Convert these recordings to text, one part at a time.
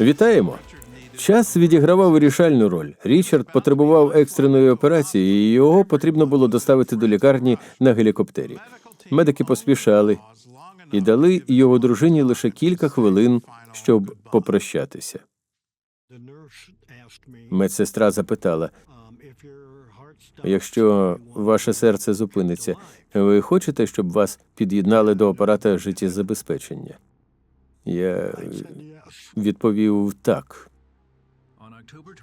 Вітаємо! Час відігравав вирішальну роль. Річард потребував екстреної операції, і його потрібно було доставити до лікарні на гелікоптері. Медики поспішали і дали його дружині лише кілька хвилин, щоб попрощатися. Медсестра запитала: якщо ваше серце зупиниться, ви хочете, щоб вас під'єднали до апарата життєзабезпечення? Я відповів так.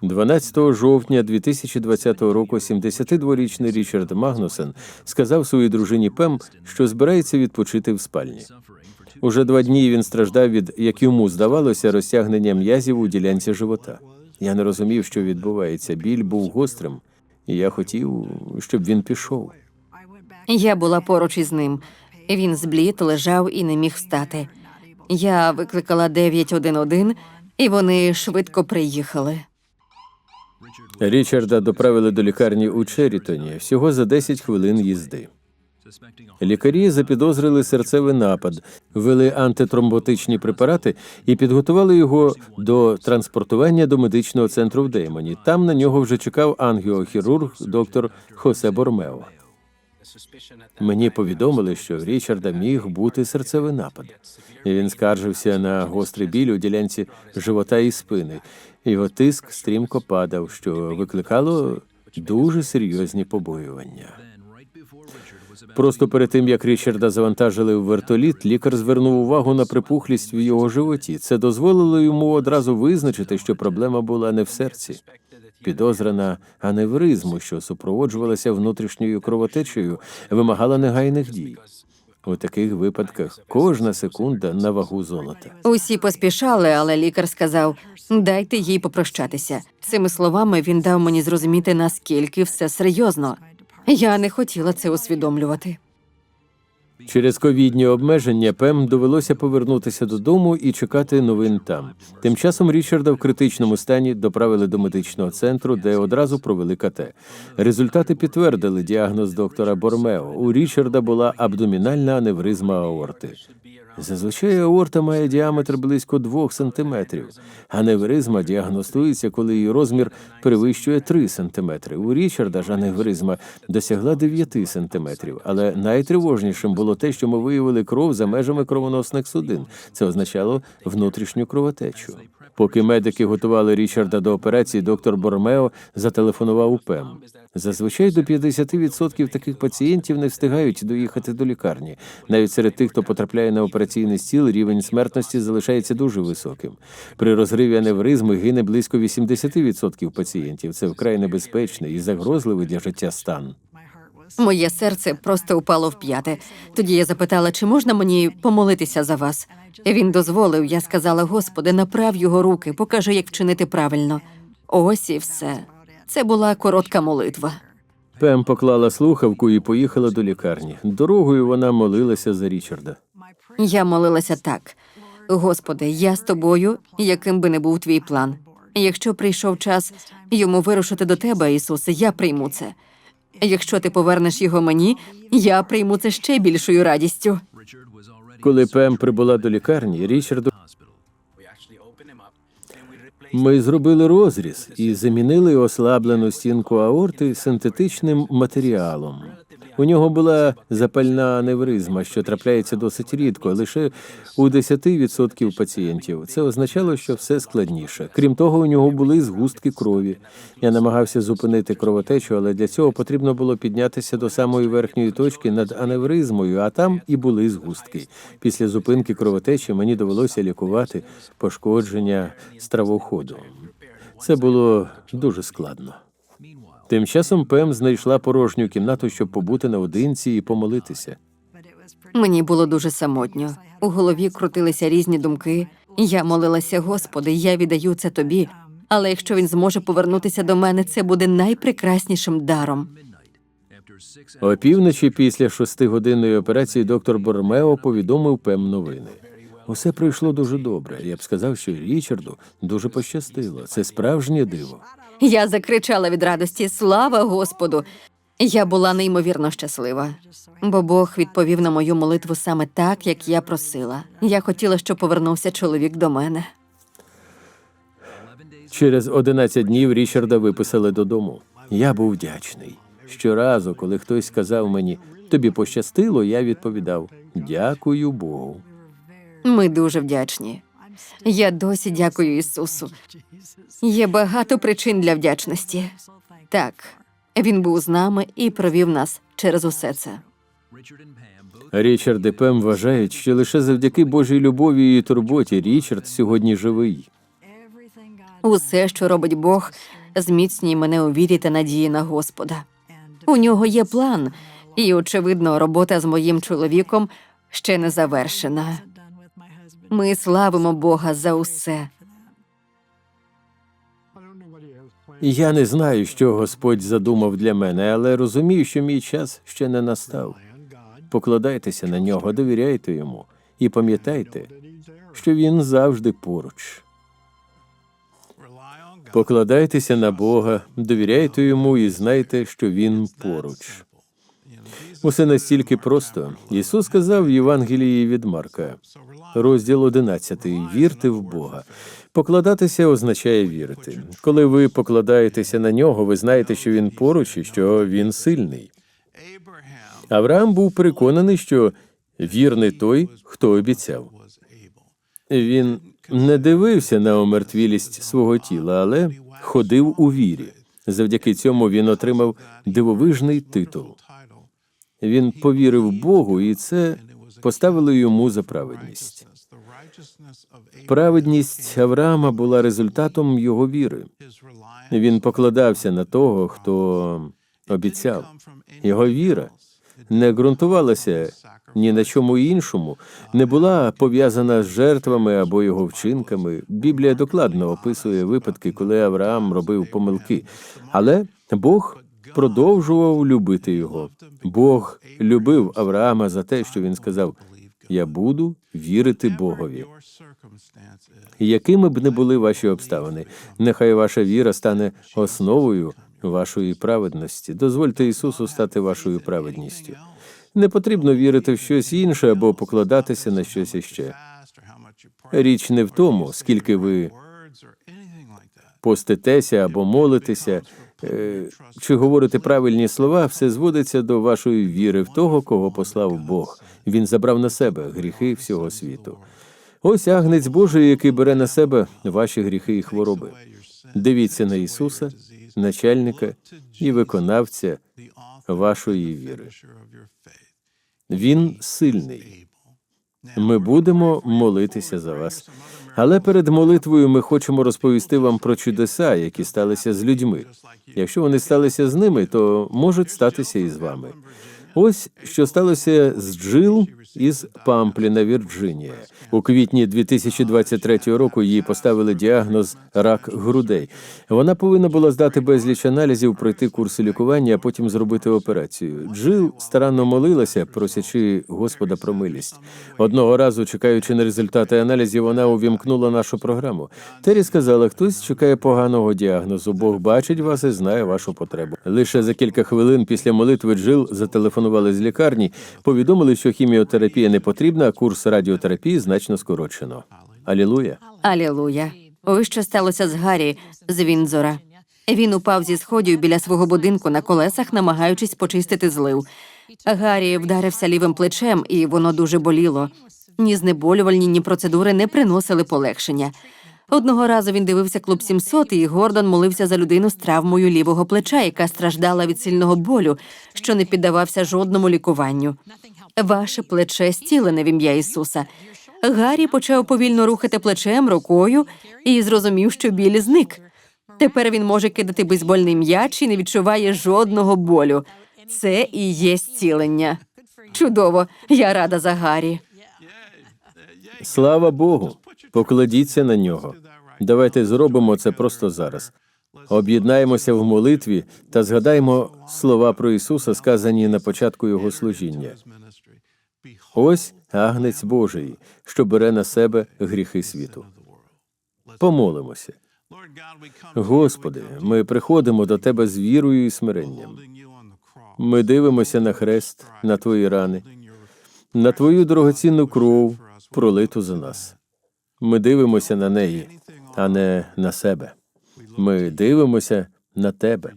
12 жовтня 2020 року 72-річний Річард Магнусен сказав своїй дружині Пем, що збирається відпочити в спальні. Уже два дні він страждав від, як йому здавалося, розтягнення м'язів у ділянці живота. Я не розумів, що відбувається. Біль був гострим, і я хотів, щоб він пішов. Я була поруч із ним. Він зблід, лежав і не міг встати. Я викликала 911, і вони швидко приїхали. Річарда доправили до лікарні у Черітоні всього за 10 хвилин їзди. Лікарі запідозрили серцевий напад, ввели антитромботичні препарати і підготували його до транспортування до медичного центру в Деймоні. Там на нього вже чекав ангіохірург доктор Хосе Бормео. Мені повідомили, що в Річарда міг бути серцевий напад. І він скаржився на гострий біль у ділянці живота і спини. Його тиск стрімко падав, що викликало дуже серйозні побоювання. Просто перед тим як Річарда завантажили в вертоліт, лікар звернув увагу на припухлість в його животі. Це дозволило йому одразу визначити, що проблема була не в серці. Підозра на аневризму, що супроводжувалася внутрішньою кровотечею, вимагала негайних дій. У таких випадках кожна секунда на вагу золота. Усі поспішали, але лікар сказав: дайте їй попрощатися. Цими словами він дав мені зрозуміти, наскільки все серйозно. Я не хотіла це усвідомлювати. Через ковідні обмеження Пем довелося повернутися додому і чекати новин там. Тим часом Річарда в критичному стані доправили до медичного центру, де одразу провели КТ. Результати підтвердили діагноз доктора Бормео. У Річарда була абдомінальна аневризма аорти. Зазвичай аорта має діаметр близько 2 см, Аневризма діагностується, коли її розмір перевищує 3 сантиметри. У Річарда ж аневризма досягла 9 сантиметрів. Але найтривожнішим було те, що ми виявили кров за межами кровоносних судин. Це означало внутрішню кровотечу. Поки медики готували Річарда до операції, доктор Бормео зателефонував у ПЕМ. Зазвичай до 50% таких пацієнтів не встигають доїхати до лікарні. Навіть серед тих, хто потрапляє на операційний стіл, рівень смертності залишається дуже високим. При розриві аневризми гине близько 80% пацієнтів. Це вкрай небезпечний і загрозливий для життя стан. Моє серце просто упало в п'яте. Тоді я запитала, чи можна мені помолитися за вас. Він дозволив. Я сказала: Господи, направ його руки, покажи, як вчинити правильно. Ось і все. Це була коротка молитва. Пем поклала слухавку і поїхала до лікарні. Дорогою вона молилася за Річарда. Я молилася так: Господи, я з тобою, яким би не був твій план. Якщо прийшов час йому вирушити до тебе, Ісусе, я прийму це. Якщо ти повернеш його мені, я прийму це ще більшою радістю. Коли Пем прибула до лікарні, Річарду ми зробили розріз і замінили ослаблену стінку аорти синтетичним матеріалом. У нього була запальна аневризма, що трапляється досить рідко, лише у 10% пацієнтів. Це означало, що все складніше. Крім того, у нього були згустки крові. Я намагався зупинити кровотечу, але для цього потрібно було піднятися до самої верхньої точки над аневризмою, а там і були згустки. Після зупинки кровотечі мені довелося лікувати пошкодження стравоходу. Це було дуже складно. Тим часом Пем знайшла порожню кімнату, щоб побути наодинці і помолитися. Мені було дуже самотньо. У голові крутилися різні думки. Я молилася, Господи, я віддаю це тобі. Але якщо він зможе повернутися до мене, це буде найпрекраснішим даром. Опівночі після шестигодинної операції доктор Бормео повідомив Пем новини. Усе пройшло дуже добре. Я б сказав, що Річарду дуже пощастило. Це справжнє диво. Я закричала від радості Слава Господу! Я була неймовірно щаслива, бо Бог відповів на мою молитву саме так, як я просила. Я хотіла, щоб повернувся чоловік до мене. Через 11 днів Річарда виписали додому. Я був вдячний. Щоразу, коли хтось сказав мені, тобі пощастило, я відповідав Дякую Богу. Ми дуже вдячні. Я досі дякую Ісусу. Є багато причин для вдячності. Так, він був з нами і провів нас через усе це. Річард і Пем вважають, що лише завдяки Божій любові і турботі Річард сьогодні живий. Усе, що робить Бог, зміцнює мене у вірі та надії на Господа. У нього є план, і, очевидно, робота з моїм чоловіком ще не завершена. Ми славимо Бога за усе. Я не знаю, що Господь задумав для мене, але розумію, що мій час ще не настав. Покладайтеся на нього, довіряйте йому і пам'ятайте, що він завжди поруч. Покладайтеся на Бога, довіряйте йому і знайте, що він поруч. Усе настільки просто. Ісус сказав в Євангелії від Марка, розділ 11, вірте в Бога. Покладатися означає вірити. Коли ви покладаєтеся на нього, ви знаєте, що він поруч і що він сильний. Авраам був переконаний, що вірний той, хто обіцяв. Він не дивився на омертвілість свого тіла, але ходив у вірі. Завдяки цьому він отримав дивовижний титул. Він повірив Богу, і це поставило йому за праведність. Праведність Авраама була результатом його віри. Він покладався на того, хто обіцяв. Його віра не ґрунтувалася ні на чому іншому, не була пов'язана з жертвами або його вчинками. Біблія докладно описує випадки, коли Авраам робив помилки, але Бог продовжував любити його. Бог любив Авраама за те, що він сказав: Я буду вірити Богові. Якими б не були ваші обставини, нехай ваша віра стане основою вашої праведності. Дозвольте Ісусу стати вашою праведністю. Не потрібно вірити в щось інше або покладатися на щось іще. Річ не в тому, скільки ви поститеся або молитеся, чи говорите правильні слова, все зводиться до вашої віри в того, кого послав Бог. Він забрав на себе гріхи всього світу. Ось агнець Божий, який бере на себе ваші гріхи і хвороби. Дивіться на Ісуса, начальника і виконавця вашої віри. Він сильний. Ми будемо молитися за вас. Але перед молитвою ми хочемо розповісти вам про чудеса, які сталися з людьми. Якщо вони сталися з ними, то можуть статися і з вами. Ось що сталося з Джил із Пампліна, Вірджинія. У квітні 2023 року їй поставили діагноз рак грудей. Вона повинна була здати безліч аналізів, пройти курси лікування, а потім зробити операцію. Джил старанно молилася, просячи Господа про милість. Одного разу, чекаючи на результати аналізів, вона увімкнула нашу програму. Террі сказала, хтось чекає поганого діагнозу. Бог бачить вас і знає вашу потребу. Лише за кілька хвилин після молитви Джил зателефонували з лікарні, повідомили, що хіміотерапія не потрібна, а курс радіотерапії значно скорочено. Алілуя. Алілуя. Ось що сталося з Гаррі з Віндзора. Він упав зі сходів біля свого будинку на колесах, намагаючись почистити злив. Гаррі вдарився лівим плечем, і воно дуже боліло. Ні знеболювальні, ні процедури не приносили полегшення. Одного разу він дивився клуб 700, і Гордон молився за людину з травмою лівого плеча, яка страждала від сильного болю, що не піддавався жодному лікуванню. Ваше плече стілене в ім'я Ісуса. Гаррі почав повільно рухати плечем, рукою і зрозумів, що біль зник. Тепер він може кидати бейсбольний м'яч і не відчуває жодного болю. Це і є зцілення. Чудово, я рада за Гаррі. Слава Богу. Покладіться на нього. Давайте зробимо це просто зараз. Об'єднаємося в молитві та згадаємо слова про Ісуса, сказані на початку Його служіння. Ось агнець Божий, що бере на себе гріхи світу. Помолимося. Господи, ми приходимо до Тебе з вірою і смиренням. Ми дивимося на хрест, на Твої рани, на Твою дорогоцінну кров, пролиту за нас. Ми дивимося на неї, а не на себе. Ми дивимося на тебе,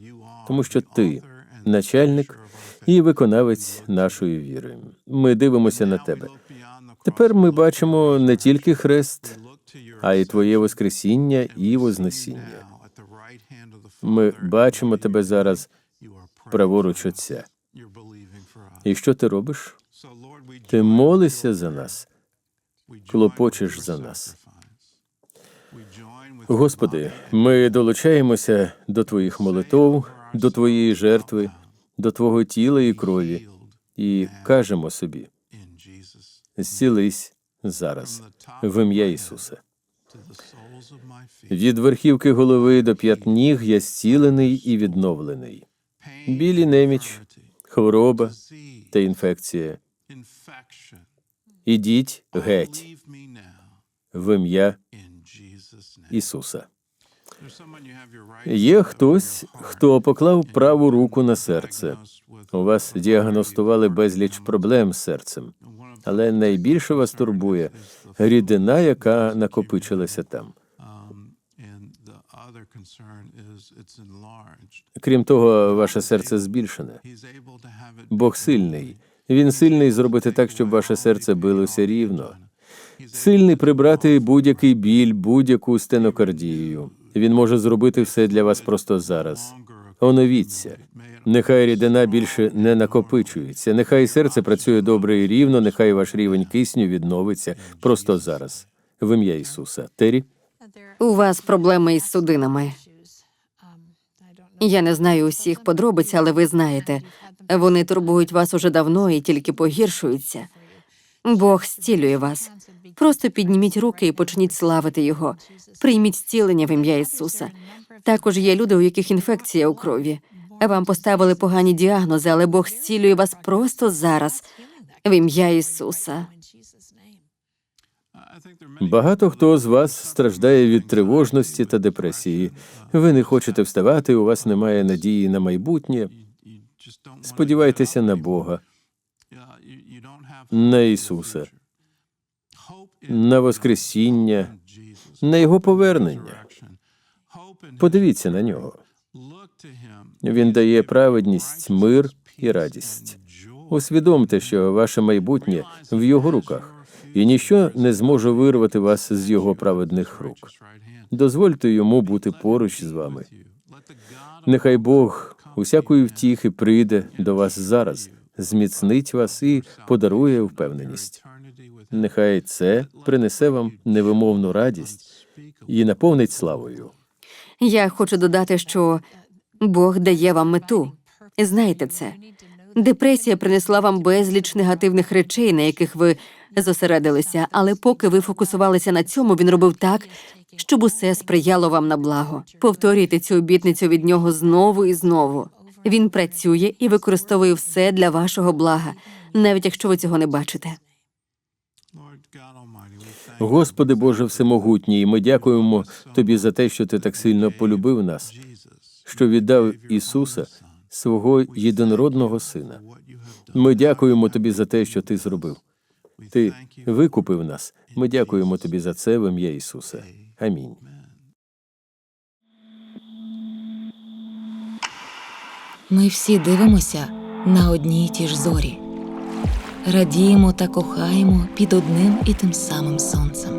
тому що ти начальник і виконавець нашої віри. Ми дивимося на тебе. Тепер ми бачимо не тільки хрест, а й твоє Воскресіння і Вознесіння. Ми бачимо тебе зараз праворуч Отця. І що ти робиш? Ти молишся за нас, клопочеш за нас. Господи, ми долучаємося до Твоїх молитов, до Твоєї жертви, до Твого тіла і крові, і кажемо собі: зцілись зараз в ім'я Ісуса. Від верхівки голови до п'ят ніг я зцілений і відновлений. Білі неміч, хвороба та інфекція. Ідіть геть в ім'я Ісуса. Є хтось, хто поклав праву руку на серце. У вас діагностували безліч проблем з серцем, але найбільше вас турбує рідина, яка накопичилася там. Крім того, ваше серце збільшене. Бог сильний. Він сильний зробити так, щоб ваше серце билося рівно. Сильний прибрати будь-який біль, будь-яку стенокардію. Він може зробити все для вас просто зараз. Оновіться. Нехай рідина більше не накопичується. Нехай серце працює добре і рівно. Нехай ваш рівень кисню відновиться просто зараз. В ім'я Ісуса. Тері. У вас проблеми із судинами. Я не знаю усіх подробиць, але ви знаєте, вони турбують вас уже давно і тільки погіршуються. Бог зцілює вас. Просто підніміть руки і почніть славити Його. Прийміть зцілення в ім'я Ісуса. Також є люди, у яких інфекція у крові. Вам поставили погані діагнози, але Бог зцілює вас просто зараз в ім'я Ісуса. Багато хто з вас страждає від тривожності та депресії. Ви не хочете вставати, у вас немає надії на майбутнє. Сподівайтеся на Бога, на Ісуса, на Воскресіння, на Його повернення. Подивіться на нього. Він дає праведність, мир і радість. Усвідомте, що ваше майбутнє в його руках, і ніщо не зможе вирвати вас з його праведних рук. Дозвольте йому бути поруч з вами. Нехай Бог усякої втіхи прийде до вас зараз, зміцнить вас і подарує впевненість. Нехай це принесе вам невимовну радість і наповнить славою. Я хочу додати, що Бог дає вам мету. Знаєте це. Депресія принесла вам безліч негативних речей, на яких ви зосередилися, але поки ви фокусувалися на цьому, він робив так, щоб усе сприяло вам на благо. Повторюйте цю обітницю від нього знову і знову. Він працює і використовує все для вашого блага, навіть якщо ви цього не бачите. Господи Боже Всемогутній, ми дякуємо Тобі за те, що Ти так сильно полюбив нас, що віддав Ісуса, свого єдинородного Сина. Ми дякуємо Тобі за те, що Ти зробив. Ти викупив нас. Ми дякуємо Тобі за це в ім'я Ісуса. Амінь. Ми всі дивимося на одні й ті ж зорі, радіємо та кохаємо під одним і тим самим сонцем.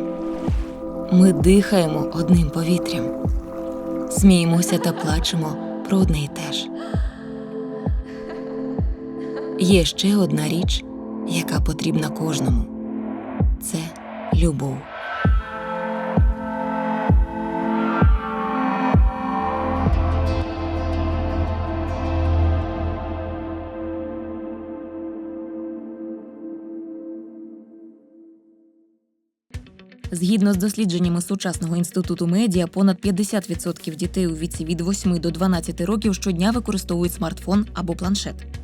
Ми дихаємо одним повітрям, сміємося та плачемо про одне й те ж. Є ще одна річ, яка потрібна кожному це любов. Згідно з дослідженнями сучасного інституту медіа, понад 50% дітей у віці від 8 до 12 років щодня використовують смартфон або планшет.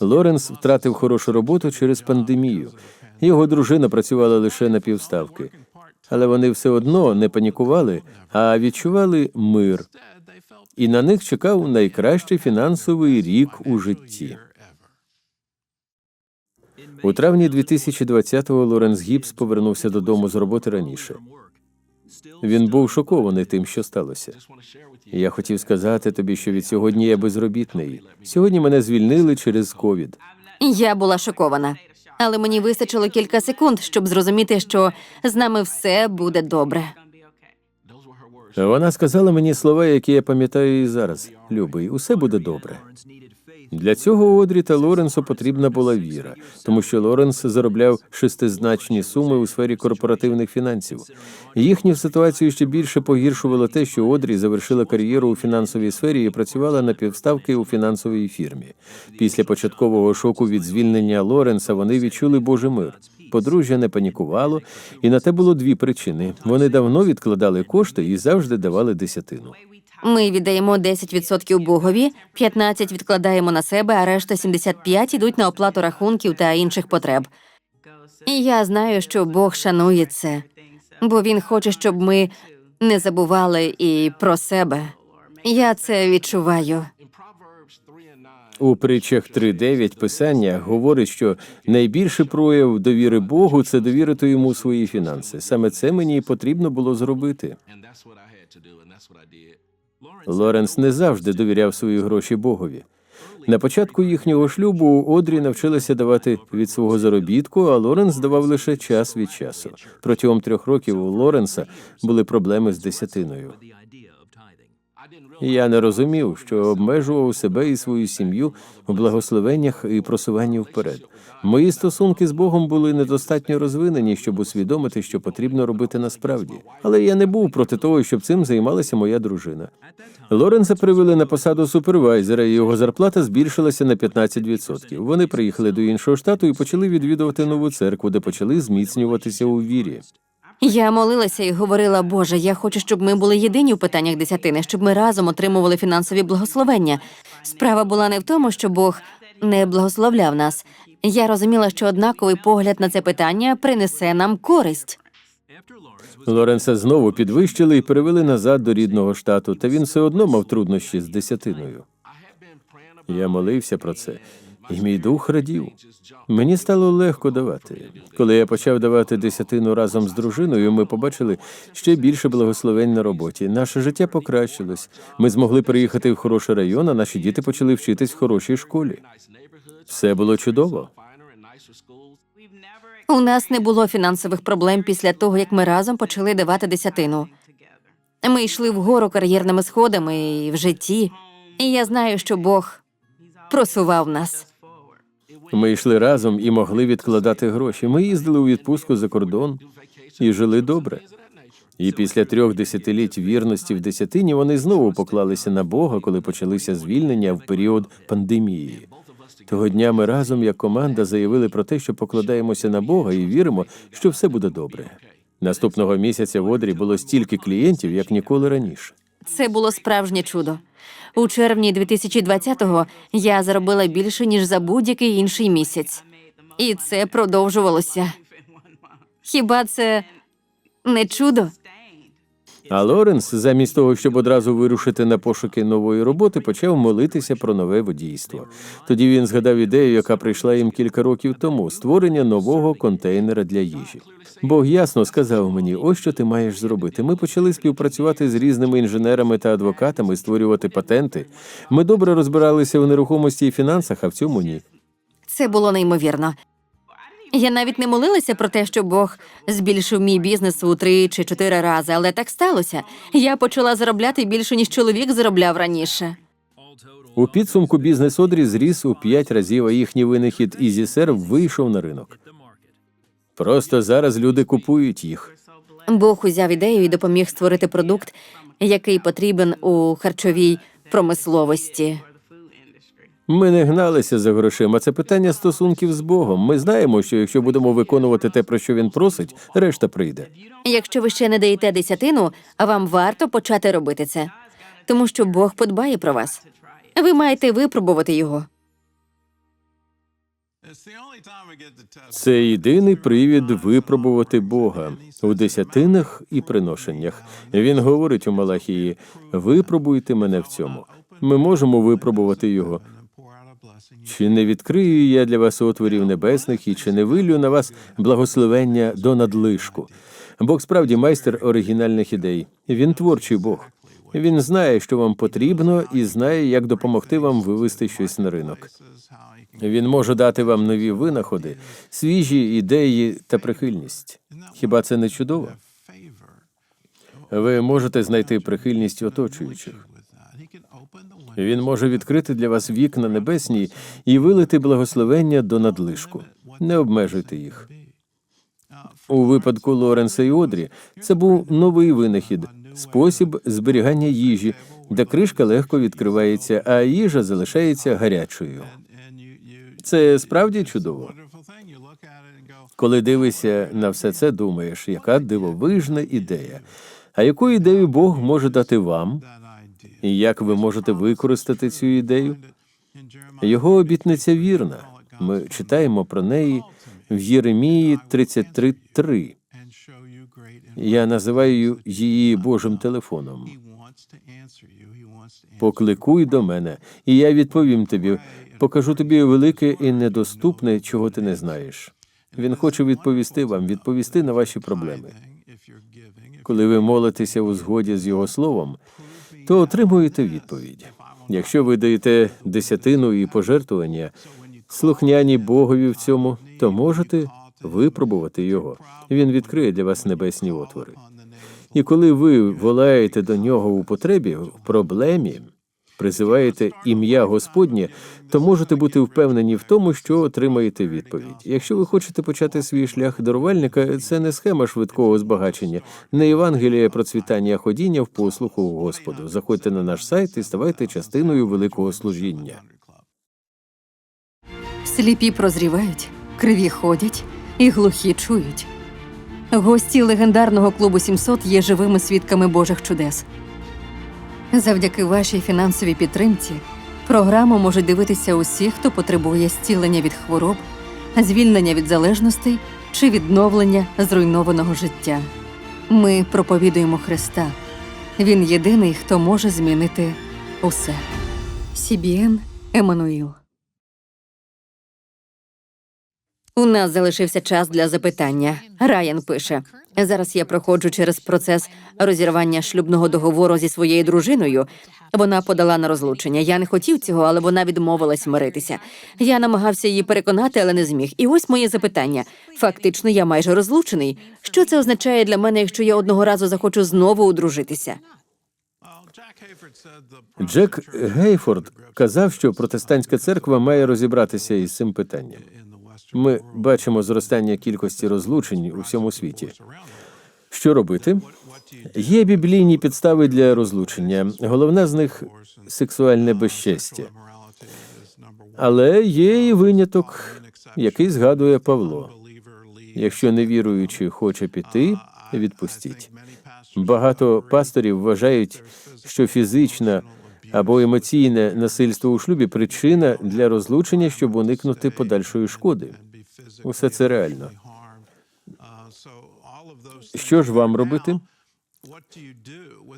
Лоренс втратив хорошу роботу через пандемію. Його дружина працювала лише на півставки. Але вони все одно не панікували, а відчували мир. І на них чекав найкращий фінансовий рік у житті. У травні 2020-го Лоренс Гібс повернувся додому з роботи раніше. Він був шокований тим, що сталося. Я хотів сказати тобі, що від сьогодні я безробітний. Сьогодні мене звільнили через ковід. Я була шокована, але мені вистачило кілька секунд, щоб зрозуміти, що з нами все буде добре. Вона сказала мені слова, які я пам'ятаю і зараз. Любий, усе буде добре. Для цього Одрі та Лоренсу потрібна була віра, тому що Лоренс заробляв шестизначні суми у сфері корпоративних фінансів. Їхню ситуацію ще більше погіршувало те, що Одрі завершила кар'єру у фінансовій сфері і працювала на півставки у фінансовій фірмі. Після початкового шоку від звільнення Лоренса вони відчули Божий мир. Подружжя не панікувало, і на те було дві причини: вони давно відкладали кошти і завжди давали десятину. Ми віддаємо 10% Богові, 15% відкладаємо на себе, а решта 75% йдуть на оплату рахунків та інших потреб. І я знаю, що Бог шанує це, бо він хоче, щоб ми не забували і про себе. Я це відчуваю. У притчах 3.9 писання говорить, що найбільший прояв довіри Богу це довірити йому свої фінанси. Саме це мені і потрібно було зробити. Лоренс не завжди довіряв свої гроші Богові. На початку їхнього шлюбу Одрі навчилася давати від свого заробітку, а Лоренс давав лише час від часу. Протягом трьох років у Лоренса були проблеми з десятиною. Я не розумів, що обмежував себе і свою сім'ю у благословеннях і просуванні вперед. Мої стосунки з Богом були недостатньо розвинені, щоб усвідомити, що потрібно робити насправді. Але я не був проти того, щоб цим займалася моя дружина. Лоренса привели на посаду супервайзера, і його зарплата збільшилася на 15%. Вони приїхали до іншого штату і почали відвідувати нову церкву, де почали зміцнюватися у вірі. Я молилася і говорила, Боже, я хочу, щоб ми були єдині у питаннях десятини, щоб ми разом отримували фінансові благословення. Справа була не в тому, що Бог не благословляв нас. Я розуміла, що однаковий погляд на це питання принесе нам користь. Лоренса знову підвищили і перевели назад до рідного штату, та він все одно мав труднощі з десятиною. Я молився про це, і мій дух радів. Мені стало легко давати. Коли я почав давати десятину разом з дружиною, ми побачили ще більше благословень на роботі. Наше життя покращилось. Ми змогли приїхати в хороший район, а наші діти почали вчитись в хорошій школі. Все було чудово. У нас не було фінансових проблем після того, як ми разом почали давати десятину. Ми йшли вгору кар'єрними сходами і в житті. І я знаю, що Бог просував нас. Ми йшли разом і могли відкладати гроші. Ми їздили у відпустку за кордон і жили добре. І після трьох десятиліть вірності в десятині вони знову поклалися на Бога, коли почалися звільнення в період пандемії. Того дня ми разом, як команда, заявили про те, що покладаємося на Бога і віримо, що все буде добре. Наступного місяця в Одрі було стільки клієнтів, як ніколи раніше. Це було справжнє чудо. У червні 2020-го я заробила більше, ніж за будь-який інший місяць. І це продовжувалося. Хіба це не чудо? А Лоренс, замість того, щоб одразу вирушити на пошуки нової роботи, почав молитися про нове водійство. Тоді він згадав ідею, яка прийшла їм кілька років тому створення нового контейнера для їжі. Бог ясно сказав мені, ось що ти маєш зробити. Ми почали співпрацювати з різними інженерами та адвокатами, створювати патенти. Ми добре розбиралися у нерухомості і фінансах, а в цьому ні. Це було неймовірно. Я навіть не молилася про те, що Бог збільшив мій бізнес у три чи чотири рази, але так сталося. Я почала заробляти більше, ніж чоловік заробляв раніше. У підсумку бізнес Одрі зріс у п'ять разів, а їхній винахід EasyServe вийшов на ринок. Просто зараз люди купують їх. Бог узяв ідею і допоміг створити продукт, який потрібен у харчовій промисловості. Ми не гналися за грошима. Це питання стосунків з Богом. Ми знаємо, що якщо будемо виконувати те, про що він просить, решта прийде. Якщо ви ще не даєте десятину, вам варто почати робити це, тому що Бог подбає про вас. Ви маєте випробувати його. Це єдиний привід випробувати Бога у десятинах і приношеннях. Він говорить у Малахії: випробуйте мене в цьому. Ми можемо випробувати його. Чи не відкрию я для вас отворів небесних і чи не вилю на вас благословення до надлишку? Бог справді майстер оригінальних ідей. Він творчий Бог. Він знає, що вам потрібно, і знає, як допомогти вам вивести щось на ринок. Він може дати вам нові винаходи, свіжі ідеї та прихильність. Хіба це не чудово? Ви можете знайти прихильність оточуючих. Він може відкрити для вас вікна небесні і вилити благословення до надлишку. Не обмежуйте їх. У випадку Лоренса і Одрі це був новий винахід, спосіб зберігання їжі, де кришка легко відкривається, а їжа залишається гарячою. Це справді чудово. Коли дивишся на все це, думаєш, яка дивовижна ідея. А яку ідею Бог може дати вам, і як ви можете використати цю ідею? Його обітниця вірна. Ми читаємо про неї в Єремії 33.3. Я називаю її Божим телефоном. Покликуй до мене, і я відповім тобі. Покажу тобі велике і недоступне, чого ти не знаєш. Він хоче відповісти вам, відповісти на ваші проблеми. Коли ви молитеся у згоді з його словом, то отримуєте відповідь. Якщо ви даєте десятину і пожертвування, слухняні Богові в цьому, то можете випробувати його. Він відкриє для вас небесні отвори. І коли ви волаєте до нього у потребі, в проблемі, призиваєте ім'я Господнє, то можете бути впевнені в тому, що отримаєте відповідь. Якщо ви хочете почати свій шлях дарувальника, це не схема швидкого збагачення, не Євангелія процвітання ходіння в послуху Господу. Заходьте на наш сайт і ставайте частиною великого служіння. Сліпі прозрівають, криві ходять і глухі чують. Гості легендарного клубу 700 є живими свідками Божих чудес. Завдяки вашій фінансовій підтримці програму можуть дивитися усі, хто потребує зцілення від хвороб, звільнення від залежностей чи відновлення зруйнованого життя. Ми проповідуємо Христа. Він єдиний, хто може змінити усе. CBN Еммануїл. У нас залишився час для запитання. Райан пише: зараз я проходжу через процес розірвання шлюбного договору зі своєю дружиною. Вона подала на розлучення. Я не хотів цього, але вона відмовилась миритися. Я намагався її переконати, але не зміг. І ось моє запитання. Фактично, я майже розлучений. Що це означає для мене, якщо я одного разу захочу знову одружитися? Джек Гейфорд казав, що протестантська церква має розібратися із цим питанням. Ми бачимо зростання кількості розлучень у всьому світі. Що робити? Є біблійні підстави для розлучення. Головна з них сексуальне безчестя. Але є і виняток, який згадує Павло. Якщо невіруючий хоче піти, відпустіть. Багато пасторів вважають, що фізична або емоційне насильство у шлюбі причина для розлучення, щоб уникнути подальшої шкоди. Усе це реально. Що ж вам робити?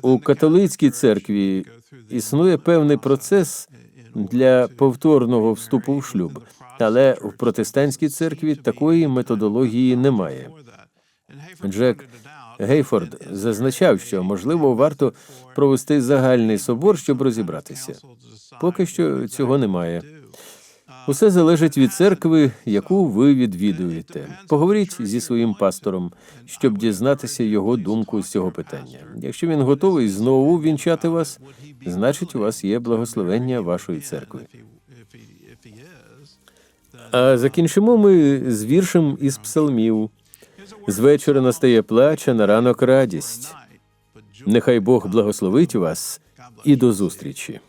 У католицькій церкві існує певний процес для повторного вступу в шлюб, але в протестантській церкві такої методології немає. Джек Гейфорд зазначав, що можливо варто провести загальний собор, щоб розібратися. Поки що цього немає. Усе залежить від церкви, яку ви відвідуєте. Поговоріть зі своїм пастором, щоб дізнатися його думку з цього питання. Якщо він готовий знову вінчати вас, значить у вас є благословення вашої церкви. А закінчимо ми з віршем із псалмів. З вечора настає плач, а на ранок радість. Нехай Бог благословить вас і до зустрічі.